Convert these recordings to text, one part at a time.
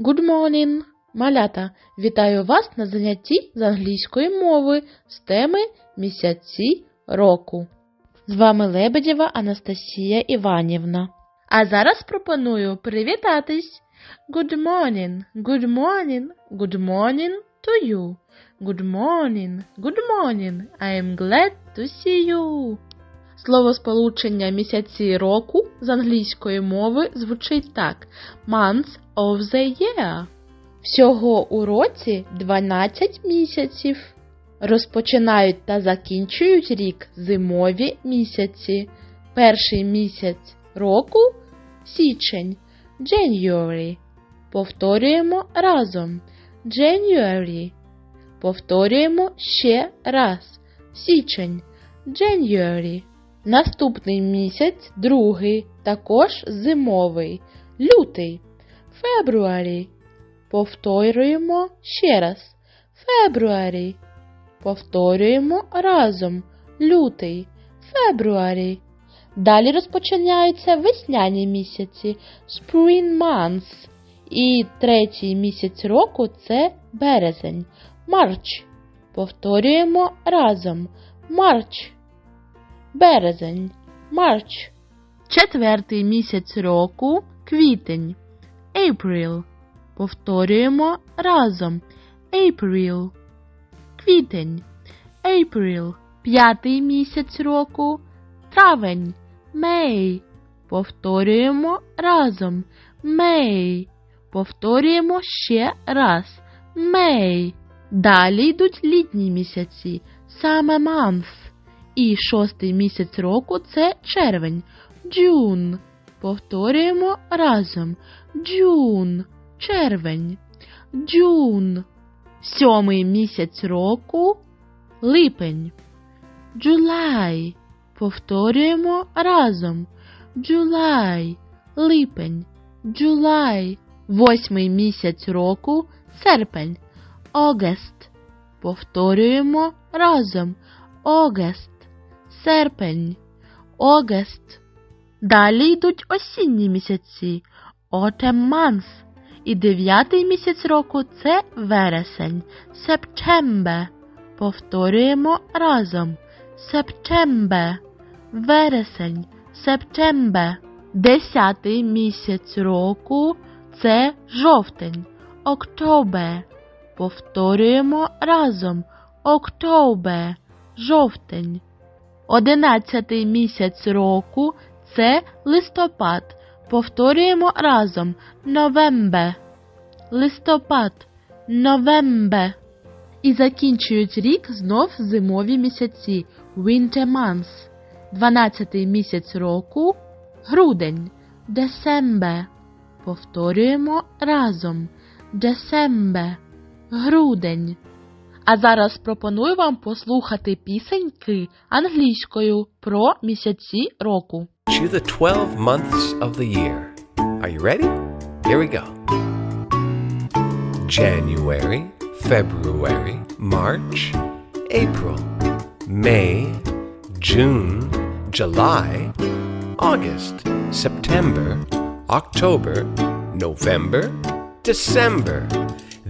Good morning, малята! Вітаю вас на занятті з англійської мови з теми місяці року. З вами Лебедєва Анастасія Іванівна. А зараз пропоную привітатись. Good morning, good morning, good morning to you. Good morning, good morning. I am glad to see you. Словосполучення місяці року з англійської мови звучить так: Months of the year. Всього у році 12 місяців. Розпочинають та закінчують рік зимові місяці. Перший місяць року січень January. Повторюємо разом. January. Повторюємо ще раз. Січень January. Наступний місяць другий, також зимовий. Лютий February. Повторюємо ще раз. February. Повторюємо разом. Лютий. February. Далі розпочинаються весняні місяці Spring months. І третій місяць року це березень. March. Повторюємо разом. March. Березень. March. Четвертий місяць року квітень. April. Повторюємо разом. April. Квітень. April. П'ятий місяць року. Травень. May. Повторюємо разом. May. Повторюємо ще раз. May. Далі йдуть літні місяці. Summer month. І шостий місяць року це червень. June. Повторюємо разом. June. Червень. June. Сьомий місяць року липень. July. Повторюємо разом. July. Липень. July. Восьмий місяць року серпень. August. Повторюємо разом. August. Серпень. August. Далі йдуть осінні місяці. Autumn month. І дев'ятий місяць року це вересень. September. Повторюємо разом. September. Вересень. September. Десятий місяць року це жовтень. October. Повторюємо разом. October. Жовтень. Одинадцятий місяць року це листопад. Повторюємо разом. November. Листопад. November. І закінчують рік знов зимові місяці. Winter months. Дванадцятий місяць року грудень. December. Повторюємо разом. December. Грудень. А зараз пропоную вам послухати пісеньки англійською про місяці року. you the 12 months of the year. Are you ready? Here we go. January, February, March, April, May, June, July, August, September, October, November, December.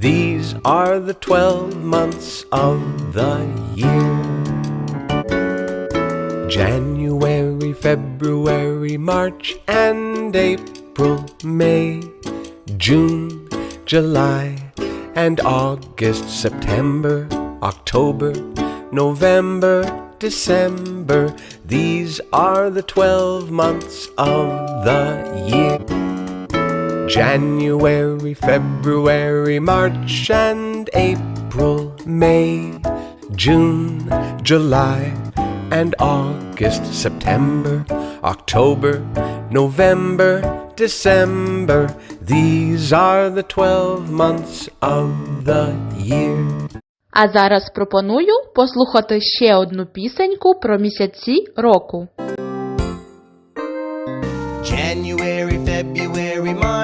These are the 12 months of the year. January, February, March, and April, May, June, July, and August, September, October, November, December. These are the 12 months of the year. January, February, March, and April, May, June, July, and August, September, October, November, December. These are the 12 months of the year. А зараз пропоную послухати ще одну пісеньку про місяці року.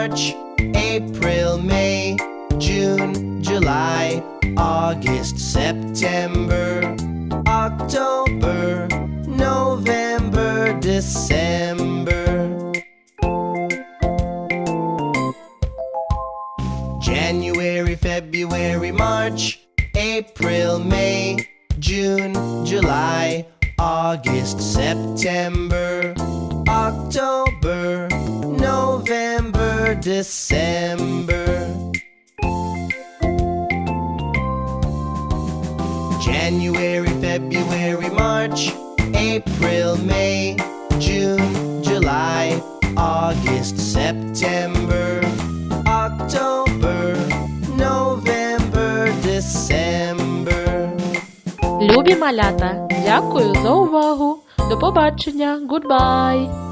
March, April, May, June, July, August, September, October, November, December. January, February, March, April, May, June, July, August, September, December. January, February, March, April, May, June, July, August, September, October, November, December. Любі малята, дякую за увагу. До побачення. Goodbye!